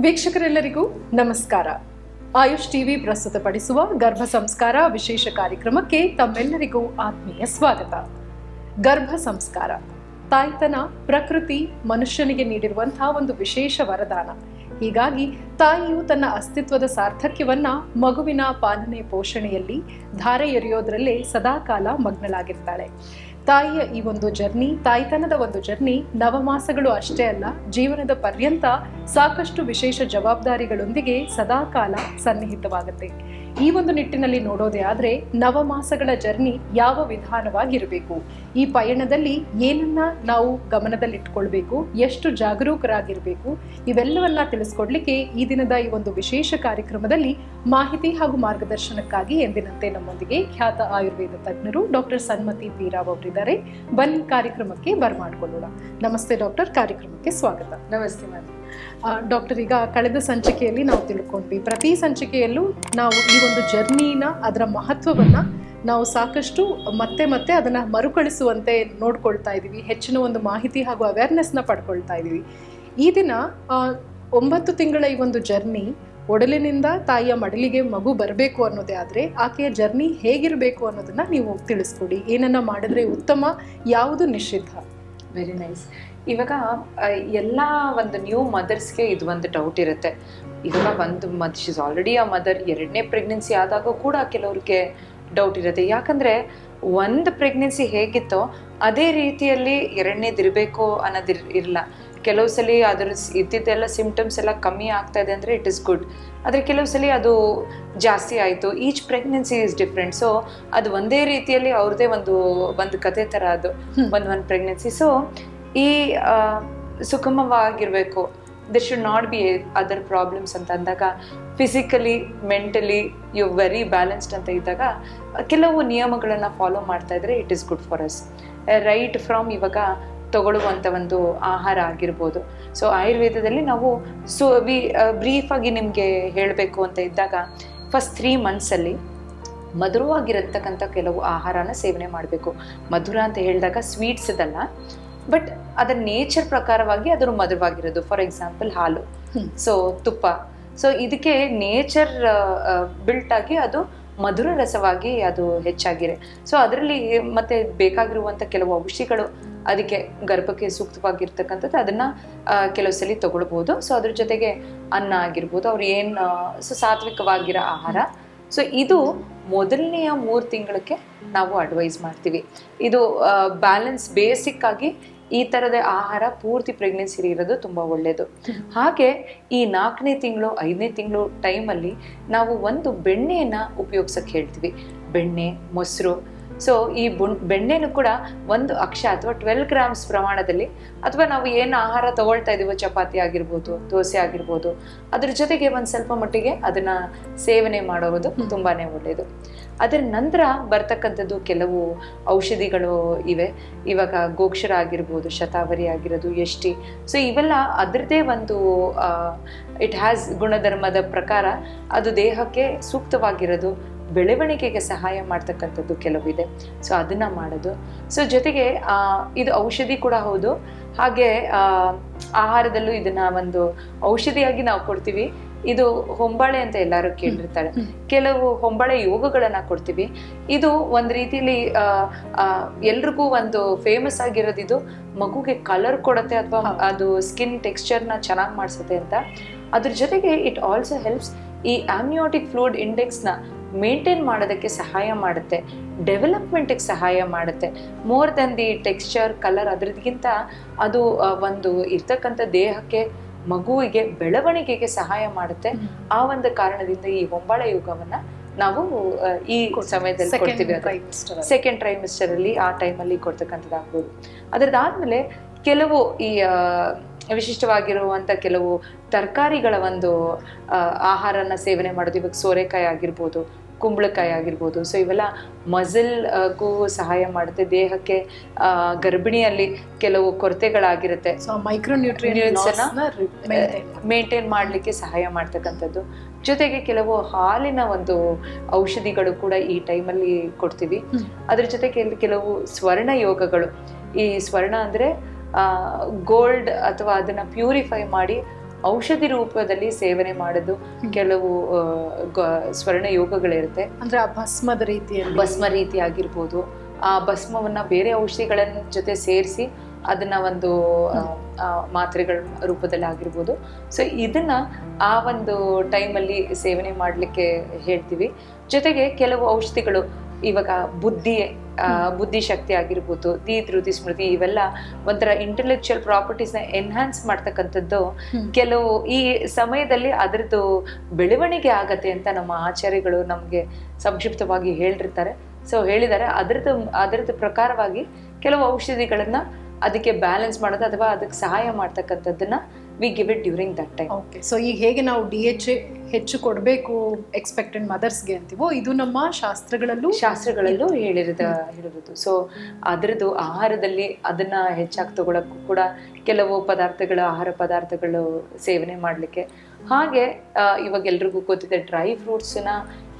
ವೀಕ್ಷಕರೆಲ್ಲರಿಗೂ ನಮಸ್ಕಾರ. ಆಯುಷ್ ಟಿವಿ ಪ್ರಸ್ತುತಪಡಿಸುವ ಗರ್ಭ ಸಂಸ್ಕಾರ ವಿಶೇಷ ಕಾರ್ಯಕ್ರಮಕ್ಕೆ ತಮ್ಮೆಲ್ಲರಿಗೂ ಆತ್ಮೀಯ ಸ್ವಾಗತ. ಗರ್ಭ ಸಂಸ್ಕಾರ, ತಾಯ್ತನ, ಪ್ರಕೃತಿ, ಮನುಷ್ಯನಿಗೆ ನೀಡಿರುವಂತಹ ಒಂದು ವಿಶೇಷ ವರದಾನ. ಹೀಗಾಗಿ ತಾಯಿಯು ತನ್ನ ಅಸ್ತಿತ್ವದ ಸಾರ್ಥಕ್ಯವನ್ನ ಮಗುವಿನ ಪಾಲನೆ ಪೋಷಣೆಯಲ್ಲಿ ಧಾರೆ ಎರೆಯೋದ್ರಲ್ಲೇ ಸದಾಕಾಲ ಮಗ್ನಳಾಗಿರ್ತಾಳೆ. ತಾಯಿಯ ಈ ಒಂದು ಜರ್ನಿ, ತಾಯ್ತನದ ಒಂದು ಜರ್ನಿ ನವಮಾಸಗಳು ಅಷ್ಟೇ ಅಲ್ಲ, ಜೀವನದ ಪರ್ಯಂತ ಸಾಕಷ್ಟು ವಿಶೇಷ ಜವಾಬ್ದಾರಿಗಳೊಂದಿಗೆ ಸದಾಕಾಲ ಸನ್ನಿಹಿತವಾಗುತ್ತೆ. ಈ ಒಂದು ನಿಟ್ಟಿನಲ್ಲಿ ನೋಡೋದೇ ಆದ್ರೆ ನವಮಾಸಗಳ ಜರ್ನಿ ಯಾವ ವಿಧಾನವಾಗಿರಬೇಕು? ಈ ಪಯಣದಲ್ಲಿ ಏನನ್ನ ನಾವು ಗಮನದಲ್ಲಿಟ್ಕೊಳ್ಬೇಕು? ಎಷ್ಟು ಜಾಗರೂಕರಾಗಿರಬೇಕು? ಇವೆಲ್ಲವನ್ನ ತಿಳಿಸ್ಕೊಡ್ಲಿಕ್ಕೆ ಈ ದಿನದ ಈ ಒಂದು ವಿಶೇಷ ಕಾರ್ಯಕ್ರಮದಲ್ಲಿ ಮಾಹಿತಿ ಹಾಗೂ ಮಾರ್ಗದರ್ಶನಕ್ಕಾಗಿ ಎಂದಿನಂತೆ ನಮ್ಮೊಂದಿಗೆ ಖ್ಯಾತ ಆಯುರ್ವೇದ ತಜ್ಞರು ಡಾಕ್ಟರ್ ಸನ್ಮತಿ ಬೀರಾವ್ ರಾವ್ ಅವರಿದ್ದಾರೆ. ಬನ್ನಿ ಕಾರ್ಯಕ್ರಮಕ್ಕೆ ಬರ್ಮಾಡ್ಕೊಳ್ಳೋಣ. ನಮಸ್ತೆ ಡಾಕ್ಟರ್, ಕಾರ್ಯಕ್ರಮಕ್ಕೆ ಸ್ವಾಗತ. ನಮಸ್ತೆ ಮ್ಯಾಮ್ ಡಾಕ್ಟರ್, ಈಗ ಕಳೆದ ಸಂಚಿಕೆಯಲ್ಲಿ ನಾವು ತಿಳ್ಕೊಂಡ್ವಿ. ಪ್ರತಿ ಸಂಚಿಕೆಯಲ್ಲೂ ನಾವು ಈ ಒಂದು ಜರ್ನಿನ ಅದರ ಮಹತ್ವವನ್ನು ನಾವು ಸಾಕಷ್ಟು ಮತ್ತೆ ಮತ್ತೆ ಅದನ್ನು ಮರುಕಳಿಸುವಂತೆ ನೋಡ್ಕೊಳ್ತಾ ಇದ್ದೀವಿ. ಹೆಚ್ಚಿನ ಒಂದು ಮಾಹಿತಿ ಹಾಗೂ ಅವೇರ್ನೆಸ್ನ ಪಡ್ಕೊಳ್ತಾ ಇದ್ದೀವಿ. ಈ ದಿನ ಒಂಬತ್ತು ತಿಂಗಳ ಈ ಒಂದು ಜರ್ನಿ ಒಡಲಿನಿಂದ ತಾಯಿಯ ಮಡಲಿಗೆ ಮಗು ಬರಬೇಕು ಅನ್ನೋದೇ ಆದರೆ ಆಕೆಯ ಜರ್ನಿ ಹೇಗಿರಬೇಕು ಅನ್ನೋದನ್ನ ನೀವು ತಿಳಿಸ್ಕೊಡಿ. ಏನನ್ನ ಮಾಡಿದ್ರೆ ಉತ್ತಮ, ಯಾವುದು ನಿಷಿದ್ಧ? ವೆರಿ ನೈಸ್ ಇವಾಗ ಎಲ್ಲ ಒಂದು ನ್ಯೂ ಮದರ್ಸ್ಗೆ ಇದು ಒಂದು ಡೌಟ್ ಇರುತ್ತೆ. ಇವಾಗ ಒಂದು ಮದ್ ಶಿಸ್ ಆಲ್ರೆಡಿ ಆ ಮದರ್ ಎರಡನೇ ಪ್ರೆಗ್ನೆನ್ಸಿ ಆದಾಗ ಕೂಡ ಕೆಲವ್ರಿಗೆ ಡೌಟ್ ಇರುತ್ತೆ. ಯಾಕಂದ್ರೆ ಒಂದು ಪ್ರೆಗ್ನೆನ್ಸಿ ಹೇಗಿತ್ತೋ ಅದೇ ರೀತಿಯಲ್ಲಿ ಎರಡನೇದಿರಬೇಕು ಅನ್ನೋದು ಇರಲ್ಲ. ಕೆಲವು ಸಲ ಅದ್ರ ಇದ್ದಿದ್ದೆಲ್ಲ ಸಿಂಪ್ಟಮ್ಸ್ ಎಲ್ಲ ಕಮ್ಮಿ ಆಗ್ತಾ ಇದೆ ಅಂದರೆ ಇಟ್ ಇಸ್ ಗುಡ್ ಆದರೆ ಕೆಲವು ಸಲ ಅದು ಜಾಸ್ತಿ ಆಯಿತು. Each pregnancy is different so ಅದು ಒಂದೇ ರೀತಿಯಲ್ಲಿ ಅವ್ರದ್ದೇ ಒಂದು ಒಂದು ಕತೆ ಥರ ಅದು. ಒಂದು ಒಂದು ಪ್ರೆಗ್ನೆನ್ಸಿ ಸೊ ಈ ಸುಗಮವಾಗಿರಬೇಕು. There should not be other problems ಅಂತ ಅಂದಾಗ physically mentally you very balanced ಅಂತ ಇದ್ದಾಗ, ಕೆಲವು ನಿಯಮಗಳನ್ನು ಫಾಲೋ ಮಾಡ್ತಾ ಇದ್ರೆ it is good for us right from ಇವಾಗ ತಗೊಳ್ಳುವಂಥ ಒಂದು ಆಹಾರ ಆಗಿರ್ಬೋದು. ಸೊ ಆಯುರ್ವೇದದಲ್ಲಿ ನಾವು ಸೊ, ವಿ ಬ್ರೀಫಾಗಿ ನಿಮಗೆ ಹೇಳಬೇಕು ಅಂತ ಇದ್ದಾಗ ಫಸ್ಟ್ ತ್ರೀ ಮಂತ್ಸಲ್ಲಿ ಮಧುರವಾಗಿರತಕ್ಕಂಥ ಕೆಲವು ಆಹಾರನ ಸೇವನೆ ಮಾಡಬೇಕು. ಮಧುರ ಅಂತ ಹೇಳಿದಾಗ ಸ್ವೀಟ್ಸ್ ಇದಲ್ಲ ಬಟ್ ಅದರ ನೇಚರ್ ಪ್ರಕಾರವಾಗಿ ಅದರ ಮಧುರವಾಗಿರೋದು. ಫಾರ್ ಎಕ್ಸಾಂಪಲ್ ಹಾಲು. ಸೊ ತುಪ್ಪ. ಸೊ ಇದಕ್ಕೆ ನೇಚರ್ ಬಿಲ್ಟ್ ಆಗಿ ಅದು ಮಧುರ ರಸವಾಗಿ ಅದು ಹೆಚ್ಚಾಗಿದೆ. ಸೊ ಅದರಲ್ಲಿ ಮತ್ತೆ ಬೇಕಾಗಿರುವಂಥ ಕೆಲವು ಔಷಧಿಗಳು ಅದಕ್ಕೆ ಗರ್ಭಕ್ಕೆ ಸೂಕ್ತವಾಗಿರ್ತಕ್ಕಂಥದ್ದು ಅದನ್ನ ಕೆಲವು ಸಲ ತಗೊಳ್ಬೋದು. ಸೊ ಅದ್ರ ಜೊತೆಗೆ ಅನ್ನ ಆಗಿರ್ಬೋದು. ಅವ್ರು ಏನು ಸೊ ಸಾತ್ವಿಕವಾಗಿರೋ ಆಹಾರ. ಸೊ ಇದು ಮೊದಲನೆಯ ಮೂರು ತಿಂಗಳಕ್ಕೆ ನಾವು ಅಡ್ವೈಸ್ ಮಾಡ್ತೀವಿ. ಇದು ಬ್ಯಾಲೆನ್ಸ್ ಬೇಸಿಕ್ ಆಗಿ ಈ ಥರದ ಆಹಾರ ಪೂರ್ತಿ ಪ್ರೆಗ್ನೆನ್ಸಿ ಇರೋದು ತುಂಬ ಒಳ್ಳೆಯದು ಹಾಗೆ ಈ ನಾಲ್ಕನೇ ತಿಂಗಳು ಐದನೇ ತಿಂಗಳು ಟೈಮಲ್ಲಿ ನಾವು ಒಂದು ಬೆಣ್ಣೆಯನ್ನು ಉಪಯೋಗ್ಸೋಕ್ಕೆ ಹೇಳ್ತೀವಿ. ಬೆಣ್ಣೆ ಮೊಸರು. ಸೊ ಈ ಬುಣ್ ಬೆಣ್ಣೆನೂ ಕೂಡ ಒಂದು ಅಕ್ಷ ಅಥವಾ ಟ್ವೆಲ್ ಗ್ರಾಮ್ಸ್ ಪ್ರಮಾಣದಲ್ಲಿ ಅಥವಾ ನಾವು ಏನು ಆಹಾರ ತಗೊಳ್ತಾ ಇದ್ದೀವೋ ಚಪಾತಿ ಆಗಿರ್ಬೋದು ದೋಸೆ ಆಗಿರ್ಬೋದು ಅದ್ರ ಜೊತೆಗೆ ಒಂದು ಸ್ವಲ್ಪ ಮಟ್ಟಿಗೆ ಅದನ್ನ ಸೇವನೆ ಮಾಡೋದು ತುಂಬಾನೇ ಒಳ್ಳೆಯದು ಅದರ ನಂತರ ಬರ್ತಕ್ಕಂಥದ್ದು ಕೆಲವು ಔಷಧಿಗಳು ಇವೆ. ಇವಾಗ ಗೋಕ್ಷರ ಆಗಿರ್ಬೋದು, ಶತಾವರಿ ಆಗಿರೋದು, ಎಷ್ಟಿ. ಸೊ ಇವೆಲ್ಲ ಅದರದೇ ಒಂದು ಇಟ್ ಹ್ಯಾಸ್ ಗುಣಧರ್ಮದ ಪ್ರಕಾರ ಅದು ದೇಹಕ್ಕೆ ಸೂಕ್ತವಾಗಿರೋದು, ಬೆಳವಣಿಗೆಗೆ ಸಹಾಯ ಮಾಡ್ತಕ್ಕಂಥದ್ದು ಕೆಲವಿದೆ. ಸೊ ಅದನ್ನು ಮಾಡೋದು. ಸೊ ಜೊತೆಗೆ ಇದು ಔಷಧಿ ಕೂಡ ಹೌದು. ಹಾಗೆ ಆಹಾರದಲ್ಲೂ ಇದನ್ನು ಒಂದು ಔಷಧಿಯಾಗಿ ನಾವು ಕೊಡ್ತೀವಿ. ಇದು ಹೊಂಬಾಳೆ ಅಂತ ಎಲ್ಲರೂ ಕೇಳಿರ್ತಾರೆ. ಕೆಲವು ಹೊಂಬಾಳೆ ಯೋಗಗಳನ್ನ ಕೊಡ್ತೀವಿ. ಇದು ಒಂದು ರೀತಿಲಿ ಎಲ್ರಿಗೂ ಒಂದು ಫೇಮಸ್ ಆಗಿರೋದು ಇದು ಮಗುಗೆ ಕಲರ್ ಕೊಡುತ್ತೆ ಅಥವಾ ಅದು ಸ್ಕಿನ್ ಟೆಕ್ಸ್ಚರ್ನ ಚೆನ್ನಾಗಿ ಮಾಡಿಸುತ್ತೆ ಅಂತ. ಅದ್ರ ಜೊತೆಗೆ ಇಟ್ ಆಲ್ಸೋ ಹೆಲ್ಪ್ಸ್ ಈ ಆಮ್ನಿಯೋಟಿಕ್ ಫ್ಲೂಡ್ ಇಂಡೆಕ್ಸ್ನ ಮೇಂಟೈನ್ ಮಾಡೋದಕ್ಕೆ ಸಹಾಯ ಮಾಡುತ್ತೆ. ಡೆವಲಪ್ಮೆಂಟಿಗೆ ಸಹಾಯ ಮಾಡುತ್ತೆ. More than the texture colour ಅದ್ರದ್ಗಿಂತ ಅದು ಒಂದು ಇರ್ತಕ್ಕಂಥ ದೇಹಕ್ಕೆ ಮಗುವಿಗೆ ಬೆಳವಣಿಗೆಗೆ ಸಹಾಯ ಮಾಡುತ್ತೆ. ಆ ಒಂದು ಕಾರಣದಿಂದ ಈ ಹೊಂಬಾಳ ಯೋಗವನ್ನ ನಾವು ಈ ಸಮಯದಲ್ಲಿ ಕೊಡ್ತೀವಿ. ಸೆಕೆಂಡ್ ಟ್ರೈಮಿಸ್ಟರ್ ಅಲ್ಲಿ. ಆ ಟೈಮಲ್ಲಿ ಕೊಡ್ತಕ್ಕಂಥದ್ದಾಗ್ಬೋದು. ಅದರದಾದ್ಮೇಲೆ ಕೆಲವು ಈ ವಿಶಿಷ್ಟವಾಗಿರುವಂಥ ಕೆಲವು ತರಕಾರಿಗಳ ಒಂದು ಆಹಾರನ ಸೇವನೆ ಮಾಡೋದು ಇವಾಗ ಸೋರೆಕಾಯಿ ಆಗಿರ್ಬೋದು ಕುಂಬಳಕಾಯಿ ಆಗಿರ್ಬೋದು. ಸೊ ಇವೆಲ್ಲ ಮಸಲ್ಗೂ ಸಹಾಯ ಮಾಡುತ್ತೆ. ದೇಹಕ್ಕೆ ಆ, ಗರ್ಭಿಣಿಯಲ್ಲಿ ಕೆಲವು ಕೊರತೆಗಳಾಗಿರುತ್ತೆ. ಮೈಕ್ರೋ Nutrients ಅನ್ನ, ಮೇಂಟೈನ್ ಮಾಡಲಿಕ್ಕೆ ಸಹಾಯ ಮಾಡ್ತಕ್ಕಂಥದ್ದು. ಜೊತೆಗೆ ಕೆಲವು ಹಾಲಿನ ಒಂದು ಔಷಧಿಗಳು ಕೂಡ ಈ ಟೈಮಲ್ಲಿ ಕೊಡ್ತೀವಿ. ಅದ್ರ ಜೊತೆಗೆ ಕೆಲವು ಸ್ವರ್ಣ ಯೋಗಗಳು. ಈ ಸ್ವರ್ಣ ಅಂದ್ರೆ ಗೋಲ್ಡ್ ಅಥವಾ ಅದನ್ನ ಪ್ಯೂರಿಫೈ ಮಾಡಿ ಔಷಧಿ ರೂಪದಲ್ಲಿ ಸೇವನೆ ಮಾಡೋದು ಕೆಲವು ಸ್ವರ್ಣ ಯೋಗಗಳಿರುತ್ತೆ. ಅಂದ್ರೆ ಆ ಭಸ್ಮದ ರೀತಿಯಲ್ಲಿ. ಭಸ್ಮ ರೀತಿ ಆಗಿರ್ಬೋದು. ಆ ಭಸ್ಮವನ್ನ ಬೇರೆ ಔಷಧಿಗಳ ಜೊತೆ ಸೇರಿಸಿ ಅದನ್ನ ಒಂದು ಮಾತ್ರೆಗಳ ರೂಪದಲ್ಲಿ ಆಗಿರ್ಬೋದು. ಸೊ ಇದನ್ನ ಆ ಒಂದು ಟೈಮಲ್ಲಿ ಸೇವನೆ ಮಾಡಲಿಕ್ಕೆ ಹೇಳ್ತೀವಿ. ಜೊತೆಗೆ ಕೆಲವು ಔಷಧಿಗಳು ಇವಾಗ ಬುದ್ಧಿ ಆ, ಬುದ್ಧಿ ಶಕ್ತಿ ಆಗಿರ್ಬೋದು ದಿ ಧೃತಿ ಸ್ಮೃತಿ ಇವೆಲ್ಲ ಒಂಥರ ಇಂಟೆಲೆಕ್ಚುಯಲ್ ಪ್ರಾಪರ್ಟೀಸ್ನ ಎನ್ಹಾನ್ಸ್ ಮಾಡ್ತಕ್ಕಂಥದ್ದು ಕೆಲವು ಈ ಸಮಯದಲ್ಲಿ ಅದರದ್ದು ಬೆಳವಣಿಗೆ ಆಗತ್ತೆ ಅಂತ ನಮ್ಮ ಆಚಾರ್ಯಗಳು ನಮಗೆ ಸಂಕ್ಷಿಪ್ತವಾಗಿ ಹೇಳಿರ್ತಾರೆ ಸೊ ಹೇಳಿದ್ದಾರೆ ಅದರದ್ದು ಅದರದ್ದು ಪ್ರಕಾರವಾಗಿ ಕೆಲವು ಔಷಧಿಗಳನ್ನು ಅದಕ್ಕೆ ಬ್ಯಾಲೆನ್ಸ್ ಮಾಡೋದು ಅಥವಾ ಅದಕ್ಕೆ ಸಹಾಯ ಮಾಡ್ತಕ್ಕಂಥದ್ದನ್ನ we give it during that time okay so ಈಗ ಹೇಗೆ ನಾವು ಡಿ ಎಚ್ ಹೆಚ್ಚು ಕೊಡಬೇಕು ಎಕ್ಸ್ಪೆಕ್ಟೆಡ್ ಮದರ್ಸ್ಗೆ ಅಂತೀವೋ ಇದು ನಮ್ಮ ಶಾಸ್ತ್ರಗಳಲ್ಲೂ ಶಾಸ್ತ್ರಗಳಲ್ಲೂ ಹೇಳಿರೋದು ಹೇಳಿರೋದು ಸೊ ಅದರದ್ದು ಆಹಾರದಲ್ಲಿ ಅದನ್ನು ಹೆಚ್ಚಾಗಿ ತಗೊಳಕ್ಕೂ ಕೂಡ ಕೆಲವು ಪದಾರ್ಥಗಳು ಆಹಾರ ಪದಾರ್ಥಗಳು ಸೇವನೆ ಮಾಡಲಿಕ್ಕೆ. ಹಾಗೆ ಇವಾಗ ಎಲ್ರಿಗೂ ಗೊತ್ತಿದೆ ಡ್ರೈ ಫ್ರೂಟ್ಸನ್ನ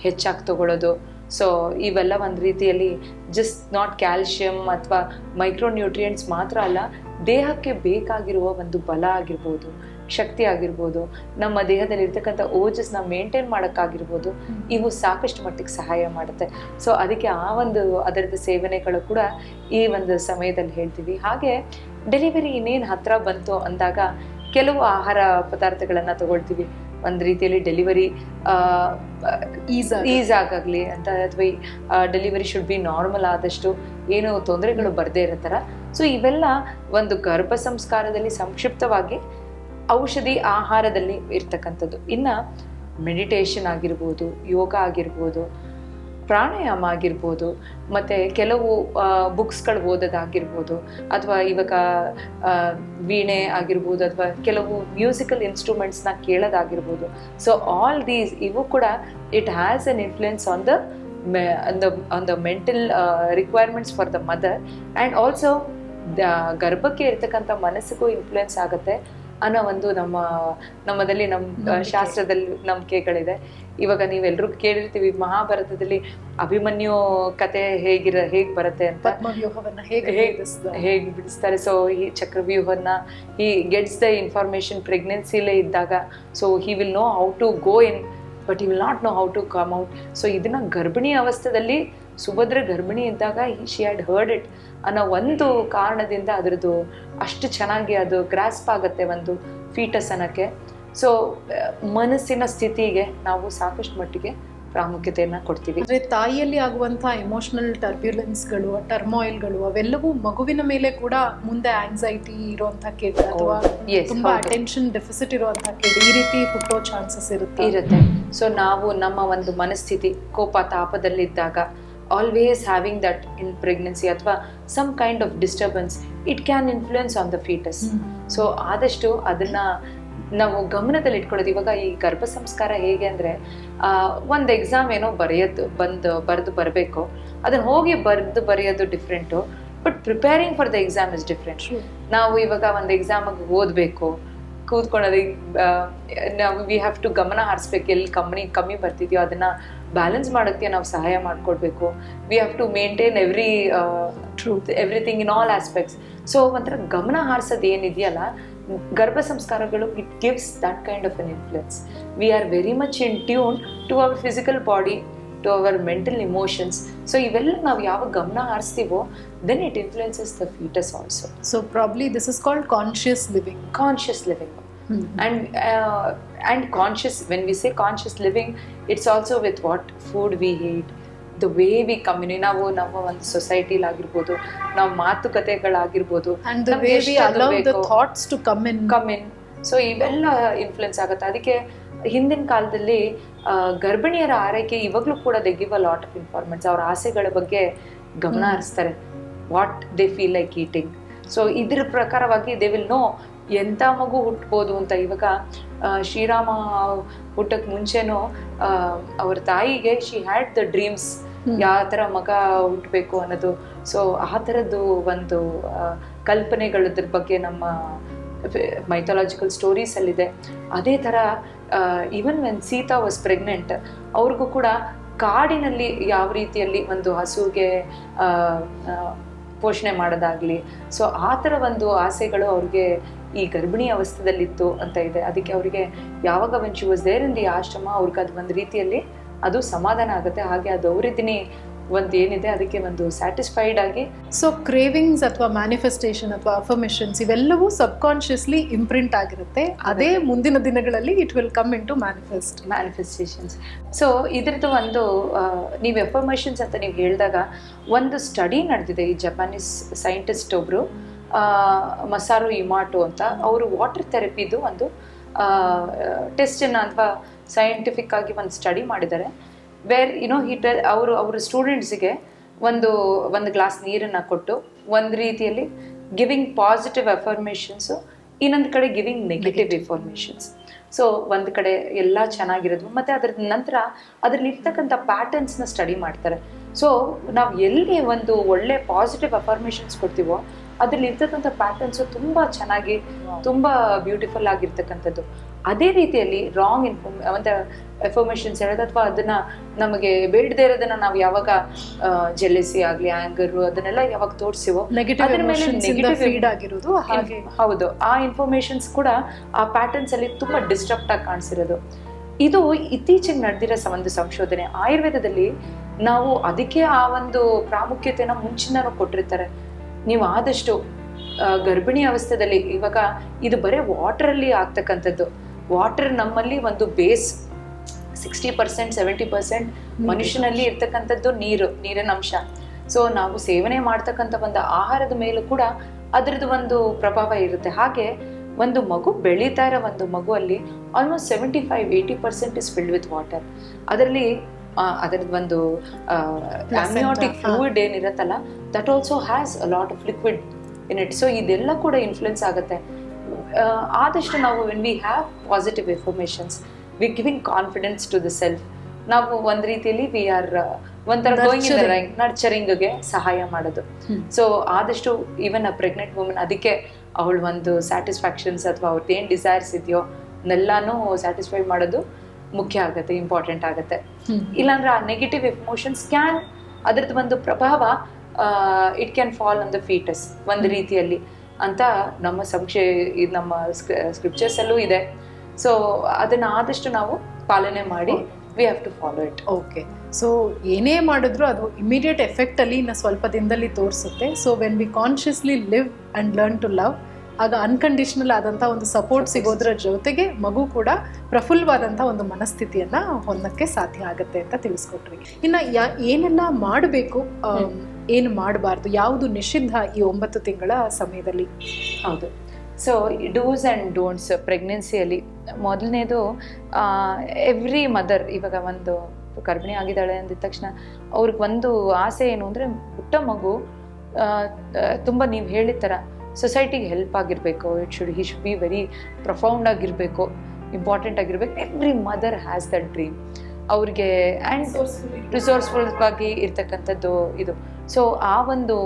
ಹೆಚ್ಚಾಗಿ ತಗೊಳ್ಳೋದು ಸೊ ಇವೆಲ್ಲ ಒಂದು ರೀತಿಯಲ್ಲಿ ಜಸ್ಟ್ ನಾಟ್ ಕ್ಯಾಲ್ಶಿಯಂ ಅಥವಾ ಮೈಕ್ರೋನ್ಯೂಟ್ರಿಯೆಂಟ್ಸ್ ಮಾತ್ರ ಅಲ್ಲ ದೇಹಕ್ಕೆ ಬೇಕಾಗಿರುವ ಒಂದು ಬಲ ಆಗಿರ್ಬೋದು ಶಕ್ತಿ ಆಗಿರ್ಬೋದು ನಮ್ಮ ದೇಹದಲ್ಲಿ ಇರ್ತಕ್ಕಂಥ ಓಜಸ್ನ ಮೇಂಟೈನ್ ಮಾಡೋಕ್ಕಾಗಿರ್ಬೋದು ಇವು ಸಾಕಷ್ಟು ಮಟ್ಟಿಗೆ ಸಹಾಯ ಮಾಡುತ್ತೆ. ಸೊ ಅದಕ್ಕೆ ಆ ಒಂದು ಅದರದ್ದು ಸೇವನೆಗಳು ಕೂಡ ಈ ಒಂದು ಸಮಯದಲ್ಲಿ ಹೇಳ್ತೀವಿ. ಹಾಗೆ ಡೆಲಿವರಿ ಇನ್ನೇನು ಹತ್ರ ಬಂತು ಅಂದಾಗ ಕೆಲವು ಆಹಾರ ಪದಾರ್ಥಗಳನ್ನು ತಗೊಳ್ತೀವಿ. ಒಂದು ರೀತಿಯಲ್ಲಿ ಡೆಲಿವರಿ ಈಸ್ ಈಸ್ ಆಗಾಗ್ಲಿ ಅಂತ ಅಥವಾ ಡೆಲಿವರಿ ಶುಡ್ ಬಿ ನಾರ್ಮಲ್ ಆದಷ್ಟು ಏನು ತೊಂದರೆಗಳು ಬರದೇ ಇರೋ ಥರ. ಸೊ ಇವೆಲ್ಲ ಒಂದು ಗರ್ಭ ಸಂಸ್ಕಾರದಲ್ಲಿ ಸಂಕ್ಷಿಪ್ತವಾಗಿ ಔಷಧಿ ಆಹಾರದಲ್ಲಿ ಇರ್ತಕ್ಕಂಥದ್ದು. ಇನ್ನು ಮೆಡಿಟೇಷನ್ ಆಗಿರ್ಬೋದು ಯೋಗ ಆಗಿರ್ಬೋದು ಪ್ರಾಣಾಯಾಮ ಆಗಿರ್ಬೋದು ಮತ್ತು ಕೆಲವು ಬುಕ್ಸ್ಗಳು ಓದೋದಾಗಿರ್ಬೋದು ಅಥವಾ ಇವಾಗ ವೀಣೆ ಆಗಿರ್ಬೋದು ಅಥವಾ ಕೆಲವು ಮ್ಯೂಸಿಕಲ್ ಇನ್ಸ್ಟ್ರೂಮೆಂಟ್ಸ್ನ ಕೇಳೋದಾಗಿರ್ಬೋದು. ಸೊ ಆಲ್ ದೀಸ್ ಇವು ಕೂಡ it has an influence on the on the on the mental requirements for the mother and also ಗರ್ಭಕ್ಕೆ ಇರ್ತಕ್ಕಂಥ ಮನಸ್ಸಿಗೂ ಇನ್ಫ್ಲುಯೆನ್ಸ್ ಆಗುತ್ತೆ ಅನ್ನೋ ಒಂದು ನಮ್ಮ ನಮ್ಮದಲ್ಲಿ ನಮ್ಮ. ಶಾಸ್ತ್ರದಲ್ಲಿ ನಂಬಿಕೆಗಳಿದೆ. ಇವಾಗ ನೀವೆಲ್ಲರೂ ಕೇಳಿರ್ತೀವಿ ಮಹಾಭಾರತದಲ್ಲಿ ಅಭಿಮನ್ಯು ಕತೆ ಹೇಗಿರ ಹೇಗ್ ಬರುತ್ತೆ ಅಂತ. ಹೇಗೆ? ಹೇಗೆ ಬಿಡಿಸ್ತಾರೆ? ಸೊ ಈ ಚಕ್ರವ್ಯೂಹನ್ನ ಈ ಗೆಟ್ಸ್ ದ ಇನ್ಫಾರ್ಮೇಶನ್ ಪ್ರೆಗ್ನೆನ್ಸಿಲೇ ಇದ್ದಾಗ so he will know how to go in but you will not know how to come out so ಇದನ್ನ ಗರ್ಭಿಣಿ ಅವಸ್ಥೆಯಲ್ಲಿ ಸುಭದ್ರ ಗರ್ಭಿಣಿ ಇದ್ದಾಗ ಶಿ ಹ್ಯಾಡ್ ಹರ್ಡ್ ಇಟ್ ಅನ್ನೋ ಒಂದು ಕಾರಣದಿಂದ ಅದರದ್ದು ಅಷ್ಟು ಚೆನ್ನಾಗಿ ಅದು ಗ್ರಾಸ್ಪ್ ಆಗುತ್ತೆ ಒಂದು ಫೀಟಸ್ ಅನ್ನೋಕ್ಕೆ. ಸೊ ಮನಸ್ಸಿನ ಸ್ಥಿತಿಗೆ ನಾವು ಸಾಕಷ್ಟು ಮಟ್ಟಿಗೆ ಪ್ರಾಮುಖ್ಯತೆಯನ್ನು ಕೊಡ್ತೀವಿ. ಅಂದ್ರೆ ತಾಯಿಯಲ್ಲಿ ಆಗುವಂತಹ ಎಮೋಷನಲ್ ಟರ್ಬ್ಯುಲೆನ್ಸ್ಗಳು ಟರ್ಮಾಯಿಲ್ಗಳು ಅವೆಲ್ಲವೂ ಮಗುವಿನ ಮೇಲೆ ಕೂಡ ಮುಂದೆ ಆಂಗ್ಸೈಟಿ ಇರುವಂತಹ ಕೇಳಿ ಅಥವಾ Yes, ತುಂಬಾ ಅಟೆನ್ಷನ್ ಡೆಫಿಸಿಟ್ ಇರುವಂತಹ ಕೇಳಿ ಈ ರೀತಿ ಹುಟ್ಟೋ ಚಾನ್ಸಸ್ ಇರುತ್ತೆ. ಇರುತ್ತೆ. ಸೊ ನಾವು ನಮ್ಮ ಒಂದು ಮನಸ್ಥಿತಿ ಕೋಪ ತಾಪದಲ್ಲಿದ್ದಾಗ always having that in pregnancy ಅಥವಾ some kind of disturbance it can influence on the foetus so ಆದಷ್ಟು ಅದನ್ನ ನಾವು ಗಮನದಲ್ಲಿ ಇಟ್ಕೊಳ್ಳೋದು ಇವಾಗ ಈ ಗರ್ಭ ಸಂಸ್ಕಾರ ಹೇಗೆ ಅಂದರೆ ಒಂದು ಎಕ್ಸಾಮ್ ಏನೋ ಬರೆಯೋದು ಬಂದು ಬರೆದು ಬರಬೇಕು. ಅದನ್ನ ಹೋಗಿ ಬರೆದು ಬರೆಯೋದು different but preparing for the exam is different ನಾವು ಇವಾಗ ಒಂದು ಎಕ್ಸಾಮಿಗೆ ಓದಬೇಕು ಕೂತ್ಕೊಳ್ಳೋದು ನಾವು ವಿ ಹ್ಯಾವ್ ಟು ಗಮನ ಹರಿಸ್ಬೇಕು ಎಲ್ಲಿ ಕಮ್ಮಿ ಕಮ್ಮಿ ಬರ್ತಿದ್ಯೋ ಅದನ್ನ ಬ್ಯಾಲೆನ್ಸ್ ಮಾಡೋಕ್ಕೆ ನಾವು ಸಹಾಯ ಮಾಡಿಕೊಡ್ಬೇಕು. We have to maintain every truth everything in all aspects so ಒಂಥರ ಗಮನ ಹಾರಿಸೋದು ಏನಿದೆಯಲ್ಲ ಗರ್ಭ ಸಂಸ್ಕಾರಗಳು it gives that kind of an influence we are very much in tune to our physical body to our mental emotions so ಇವೆಲ್ಲ ನಾವು ಯಾವ ಗಮನ ಹಾರಿಸ್ತೀವೋ then it influences the foetus also so probably this is called conscious living conscious living and and conscious when we say conscious living it's also with what food we we eat way we commune ನಾವು ನಮ್ಮ ಒಂದು ಸೊಸೈಟಿಲಿ ಆಗಿರ್ಬೋದು ನಾವು ಮಾತುಕತೆಗಳಾಗಿರ್ಬೋದು the the. Thoughts to come in come in so ಇವೆಲ್ಲ influence ಆಗುತ್ತೆ ಅದಕ್ಕೆ ಹಿಂದಿನ ಕಾಲದಲ್ಲಿ ಗರ್ಭಿಣಿಯರ ಆರೈಕೆ ಇವಾಗಲೂ ಕೂಡ they give a lot of informants ಅವ್ರ ಆಸೆಗಳ ಬಗ್ಗೆ ಗಮನ. ಹರಿಸ್ತಾರೆ what they feel like eating so ಇದ್ರ ಪ್ರಕಾರವಾಗಿ ದೇ ವಿಲ್ ನೋ ಎಂಥ ಮಗು ಹುಟ್ಬೋದು ಅಂತ ಇವಾಗ ಶ್ರೀರಾಮ ಹುಟ್ಟಕ್ಕೆ ಮುಂಚೆನೂ ಅವ್ರ ತಾಯಿಗೆ ಶಿ ಹ್ಯಾಡ್ ದ ಡ್ರೀಮ್ಸ್. ಯಾವ ಥರ ಮಗ ಹುಟ್ಟಬೇಕು ಅನ್ನೋದು. ಸೊ ಆ ಥರದ್ದು ಒಂದು ಕಲ್ಪನೆಗಳದ್ರ ಬಗ್ಗೆ ನಮ್ಮ ಮೈಥಾಲಜಿಕಲ್ ಸ್ಟೋರೀಸಲ್ಲಿದೆ ಅದೇ ಥರ even when Sita was pregnant ಅವ್ರಿಗೂ ಕೂಡ ಕಾಡಿನಲ್ಲಿ ಯಾವ ರೀತಿಯಲ್ಲಿ ಒಂದು ಹಸುಗೆ ಪೋಷಣೆ ಮಾಡೋದಾಗ್ಲಿ. ಸೊ ಆ ಥರ ಒಂದು ಆಸೆಗಳು ಅವ್ರಿಗೆ ಈ ಗರ್ಭಿಣಿ ಅವಸ್ಥೆದಲ್ಲಿತ್ತು ಅಂತ ಇದೆ. ಅದಕ್ಕೆ ಅವರಿಗೆ ಯಾವಾಗ when she was there in the ashram ಅವ್ರಿಗೆ ಅದು ಒಂದು ರೀತಿಯಲ್ಲಿ ಅದು ಸಮಾಧಾನ ಆಗುತ್ತೆ. ಹಾಗೆ ಅದು ಅವರಿದ್ದೀನಿ ಒಂದು ಏನಿದೆ ಅದಕ್ಕೆ ಒಂದು ಸ್ಯಾಟಿಸ್ಫೈಡ್ ಆಗಿ. ಸೊ ಕ್ರೇವಿಂಗ್ಸ್ ಅಥವಾ ಮ್ಯಾನಿಫೆಸ್ಟೇಷನ್ ಅಥವಾ ಅಫರ್ಮೇಷನ್ಸ್ ಇವೆಲ್ಲವೂ ಸಬ್ ಕಾನ್ಷಿಯಸ್ಲಿ ಇಂಪ್ರಿಂಟ್ ಆಗಿರುತ್ತೆ. ಅದೇ ಮುಂದಿನ ದಿನಗಳಲ್ಲಿ it will come into manifest manifestations so ಇದ್ರದ್ದು ಒಂದು ನೀವು ಎಫರ್ಮೇಷನ್ಸ್ ಅಂತ ನೀವು ಹೇಳಿದಾಗ ಒಂದು ಸ್ಟಡಿ ನಡೆದಿದೆ. ಈ ಜಪಾನೀಸ್ ಸೈಂಟಿಸ್ಟ್ ಒಬ್ಬರು ಮಸಾರು ಇಮಾಟೋ ಅಂತ. ಅವರು ವಾಟರ್ ಥೆರಪಿದು ಒಂದು ಟೆಸ್ಟನ್ನು ಅಥವಾ ಸೈಂಟಿಫಿಕ್ ಆಗಿ ಒಂದು ಸ್ಟಡಿ ಮಾಡಿದ್ದಾರೆ ವೇರ್ ಯುನೋ ಹೀಟ ಅವರು ಅವರ ಸ್ಟೂಡೆಂಟ್ಸಿಗೆ ಒಂದು ಒಂದು ಗ್ಲಾಸ್ ನೀರನ್ನು ಕೊಟ್ಟು ಒಂದು ರೀತಿಯಲ್ಲಿ ಗಿವಿಂಗ್ ಪಾಸಿಟಿವ್ ಎಫರ್ಮೇಷನ್ಸು ಇನ್ನೊಂದು ಕಡೆ ಗಿವಿಂಗ್ ನೆಗೆಟಿವ್ ಇನ್ಫಾರ್ಮೇಷನ್ಸ್ ಸೊ ಒಂದು ಕಡೆ ಎಲ್ಲ ಚೆನ್ನಾಗಿರೋದು ಮತ್ತು ಅದ್ರ ನಂತರ ಅದರಲ್ಲಿ ಇರ್ತಕ್ಕಂಥ ಪ್ಯಾಟರ್ನ್ಸ್ನ ಸ್ಟಡಿ ಮಾಡ್ತಾರೆ. ಸೊ ನಾವು ಎಲ್ಲಿ ಒಂದು ಒಳ್ಳೆ ಪಾಸಿಟಿವ್ ಅಫರ್ಮೇಷನ್ಸ್ ಕೊಡ್ತೀವೋ ಅದ್ರಲ್ಲಿ ಇರ್ತಕ್ಕಂತ ಪ್ಯಾಟರ್ನ್ಸ್ ತುಂಬಾ ಚೆನ್ನಾಗಿ ತುಂಬಾ ಬ್ಯೂಟಿಫುಲ್ ಆಗಿರ್ತಕ್ಕಂಥದ್ದು. ಅದೇ ರೀತಿಯಲ್ಲಿ ರಾಂಗ್ ಇನ್ಫಾರ್ಮ್ ಅಂತ ಎಫರ್ಮೇಷನ್ಸ್ ಹೇಳೋದು ಅಥವಾ ಅದನ್ನ ನಮಗೆ ಬೇಡದೆ ಇರೋದನ್ನ ನಾವು ಯಾವಾಗ ಜೆಲೆಸಿ ಆಗ್ಲಿ ಆಂಗರ್ ಅದನ್ನೆಲ್ಲ ಯಾವಾಗ ತೋರಿಸಿವೋ ಅದ್ರ ಮೇಲೆ ಫೀಡ್ ಆಗಿರೋದು ಹಾಗೆ. ಹೌದು. ಆ ಇನ್ಫಾರ್ಮೇಶನ್ಸ್ ಕೂಡ ಆ ಪ್ಯಾಟರ್ನ್ಸ್ ಅಲ್ಲಿ ತುಂಬಾ ಡಿಸ್ಟ್ರಕ್ಟ್ ಆಗಿ ಕಾಣಿಸಿರೋದು. ಇದು ಇತ್ತೀಚೆಗೆ ನಡೆದಿರೋ ಒಂದು ಸಂಶೋಧನೆ. ಆಯುರ್ವೇದದಲ್ಲಿ ನಾವು ಅದಕ್ಕೆ ಆ ಒಂದು ಪ್ರಾಮುಖ್ಯತೆನ ಮುಂಚಿನ ಕೊಟ್ಟಿರ್ತಾರೆ. ನೀವು ಆದಷ್ಟು ಗರ್ಭಿಣಿ ಅವಸ್ಥೆದಲ್ಲಿ ಇವಾಗ ಇದು ಬರೀ ವಾಟರಲ್ಲಿ ಆಗ್ತಕ್ಕಂಥದ್ದು. ವಾಟರ್ ನಮ್ಮಲ್ಲಿ ಒಂದು base sixty percent seventy percent ಮನುಷ್ಯನಲ್ಲಿ ಇರ್ತಕ್ಕಂಥದ್ದು ನೀರು ನೀರಿನ ಅಂಶ. ಸೊ ನಾವು ಸೇವನೆ ಮಾಡ್ತಕ್ಕಂಥ ಒಂದು ಆಹಾರದ ಮೇಲೂ ಕೂಡ ಅದರದ್ದು ಒಂದು ಪ್ರಭಾವ ಇರುತ್ತೆ. ಹಾಗೆ ಒಂದು ಮಗು ಬೆಳೀತಾ ಇರೋ ಒಂದು ಮಗುವಲ್ಲಿ almost seventy five eighty percent is filled with water ಅದರಲ್ಲಿ ಅದರದ್ದು ಒಂದು amniotic. Fluid ಏನಿರುತ್ತಲ್ಲ that also has a lot of liquid in it so ಇದೆಲ್ಲ ಕೂಡ ಇನ್ಫ್ಲುಯೆನ್ಸ್ ಆಗುತ್ತೆ ಆದಷ್ಟು ನಾವು when we have positive informations we giving confidence to the self ನಾವು ಒಂದು ರೀತಿಯಲ್ಲಿ ವಿ ಆರ್ ಒಂಥರ ಗೋಯಿಂಗ್. ನರ್ಚರಿಂಗ್ಗೆ ಸಹಾಯ ಮಾಡೋದು. ಸೊ ಆದಷ್ಟು ಈವನ್ ಅ ಪ್ರೆಗ್ನೆಂಟ್ ವುಮನ್ ಅದಕ್ಕೆ ಅವಳು ಒಂದು ಸ್ಯಾಟಿಸ್ಫ್ಯಾಕ್ಷನ್ಸ್ ಅಥವಾ ಅವ್ರದ್ದು ಏನು ಡಿಸೈರ್ಸ್ ಇದೆಯೋ ಅದನ್ನೆಲ್ಲಾನು ಸ್ಯಾಟಿಸ್ಫೈ ಮಾಡೋದು ಮುಖ್ಯ ಆಗುತ್ತೆ ಇಂಪಾರ್ಟೆಂಟ್ ಆಗುತ್ತೆ. ಇಲ್ಲಾಂದ್ರೆ ಆ ನೆಗೆಟಿವ್ ಎಮೋಷನ್ಸ್ ಕ್ಯಾನ್ ಅದ್ರದ್ದು ಒಂದು ಪ್ರಭಾವ it can fall on the foetus ಒಂದು ರೀತಿಯಲ್ಲಿ ಅಂತ ನಮ್ಮ ಸಂಕ್ಷೆ ಇದು ನಮ್ಮ ಸ್ಕ್ರಿಪ್ಚರ್ಸ್ ಅಲ್ಲೂ ಇದೆ. ಸೊ ಅದನ್ನ ಆದಷ್ಟು ನಾವು ಪಾಲನೆ ಮಾಡಿ we have to follow it okay so ಏನೇ ಮಾಡಿದ್ರು ಅದು ಇಮಿಡಿಯೇಟ್ ಎಫೆಕ್ಟ್ ಅಲ್ಲಿ ಇನ್ನ ಸ್ವಲ್ಪ ದಿನದಲ್ಲಿ ತೋರಿಸುತ್ತೆ. So when we consciously live and learn to love ಆಗ ಅನ್ಕಂಡೀಷನಲ್ ಆದಂಥ ಒಂದು ಸಪೋರ್ಟ್ ಸಿಗೋದ್ರ ಜೊತೆಗೆ ಮಗು ಕೂಡ ಪ್ರಫುಲ್ಲವಾದಂಥ ಒಂದು ಮನಸ್ಥಿತಿಯನ್ನು ಹೊಂದಕ್ಕೆ ಸಾಧ್ಯ ಆಗುತ್ತೆ ಅಂತ ತಿಳಿಸ್ಕೊಟ್ರಿ. ಇನ್ನು ಯಾ, ಏನೆಲ್ಲ ಮಾಡಬೇಕು ಏನು ಮಾಡಬಾರ್ದು, ಯಾವುದು ನಿಷಿದ್ಧ ಈ ಒಂಬತ್ತು ತಿಂಗಳ ಸಮಯದಲ್ಲಿ? ಹೌದು. ಸೊ ಡೂಸ್ ಆ್ಯಂಡ್ ಡೋಂಟ್ಸ್ ಪ್ರೆಗ್ನೆನ್ಸಿಯಲ್ಲಿ ಮೊದಲನೇದು ಎವ್ರಿ ಮದರ್ ಇವಾಗ ಒಂದು ಗರ್ಭಿಣಿ ಆಗಿದ್ದಾಳೆ ಅಂದಿದ ತಕ್ಷಣ ಅವ್ರಿಗೆ ಒಂದು ಆಸೆ ಏನು ಅಂದರೆ ಪುಟ್ಟ ಮಗು ತುಂಬ ನೀವು ಹೇಳಿದ ಥರ ಸೊಸೈಟಿಗೆ ಹೆಲ್ಪ್ ಆಗಿರಬೇಕು. It should he should be very profound ಆಗಿರಬೇಕು ಇಂಪಾರ್ಟೆಂಟ್ ಆಗಿರಬೇಕು. Every mother has that dream ಅವ್ರಿಗೆ ಆ್ಯಂಡ್ ರಿಸೋರ್ಸ್ಫುಲ್ ಆಗಿ ಇರ್ತಕ್ಕಂಥದ್ದು ಇದು. ಸೊ ಆ ಒಂದು